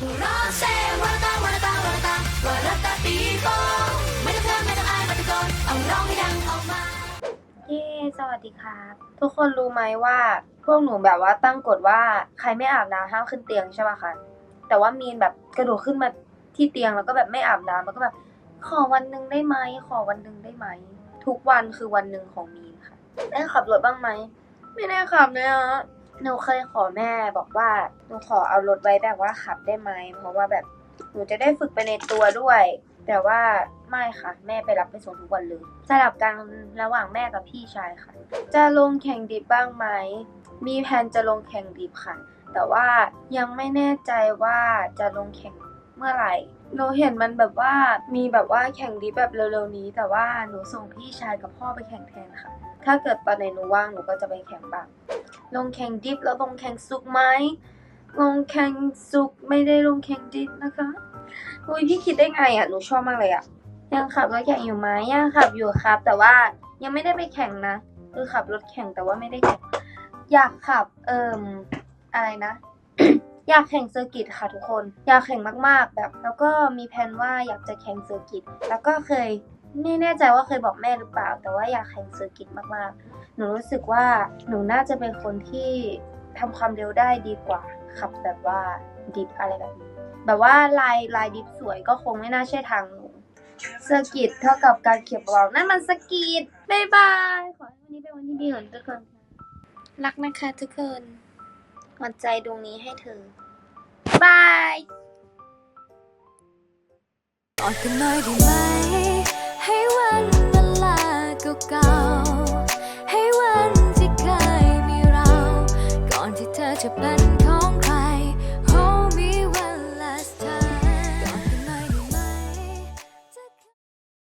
เธอไม่ต้องอายไม่ต้องโกนเอาร้องให้ดังออกมาเย้สวัสดีครับ ทุกคนรู้ไหมว่า พวกหนูแบบว่าตั้งกฎว่าใครไม่อาบน้ำห้ามขึ้นเตียงใช่ป่ะคะแต่ว่ามีนแบบกระโดดขึ้นมาที่เตียงแล้วก็แบบไม่อาบน้ำแล้วก็แบบขอวันหนึ่งได้ไหมขอวันหนึ่งได้ไหม ทุกวันคือวันหนึ่งของมีนค่ะได้ขับรถบ้างไหม ไม่ได้ขับเลยอะ หนูเคยขอแม่บอกว่าหนูขอเอารถไว้แบบว่าขับได้ไหมเพราะว่าแบบหนูจะได้ฝึกไปในตัวด้วย แต่ว่าไม่ค่ะแม่ไปรับไปส่งทุกวันเลยสลับกันระหว่างแม่กับพี่ชายค่ะ จะลงแข่งดิบบ้างไหมมีแผนจะลงแข่งดิบค่ะ แต่ว่ายังไม่แน่ใจว่าจะลงแข่งเมื่อไหร่หนูเห็นมันแบบว่ามีแบบว่าแข่งดิบแบบเร็วๆนี้ แต่ว่าหนูส่งพี่ชายกับพ่อไปแข่งแทนค่ะ ถ้าเกิดตอนไหนหนูว่างหนูก็จะไปแข่งบ้าง ลงแข่งดิบแล้วลงแข่งสุกไหมลงแข่งสุกไม่ได้ลงแข่งดิบนะคะอุ้ยพี่คิดได้ไงอะหนูชอบมากเลยอะยังขับรถแข่งอยู่ไหมยังขับอยู่ครับ แต่ว่ายังไม่ได้ไปแข่งนะคือขับรถแข่งแต่ว่าไม่ได้แข่งอยากขับเอ่มอะไรนะ อยากแข่งเซอร์กิตค่ะทุกคน อยากแข่งมากๆแบบ แล้วก็มีแผนว่าอยากจะแข่งเซอร์กิตแล้วก็เคย ไม่แน่ใจว่าเคยบอกแม่หรือเปล่า แต่ว่าอยากแข่งเซอร์กิตมากๆ หนูรู้สึกว่าหนูน่าจะเป็นคนที่ทำความเร็วได้ดีกว่าขับแบบว่าดิฟอะไรแบบนี้ แบบว่าลายลายดิฟสวยก็คงไม่น่าใช่ทางหนูสกิดเท่ากับการเขียบเบานั่นมันสกิดบายบาย ขอให้วันนี้เป็นวันที่ดีของทุกคน รักนะคะทุกคนหัวใจดวงนี้ให้เธอบายกอดกันหน่อยได้ไหม จะเป็นของใคร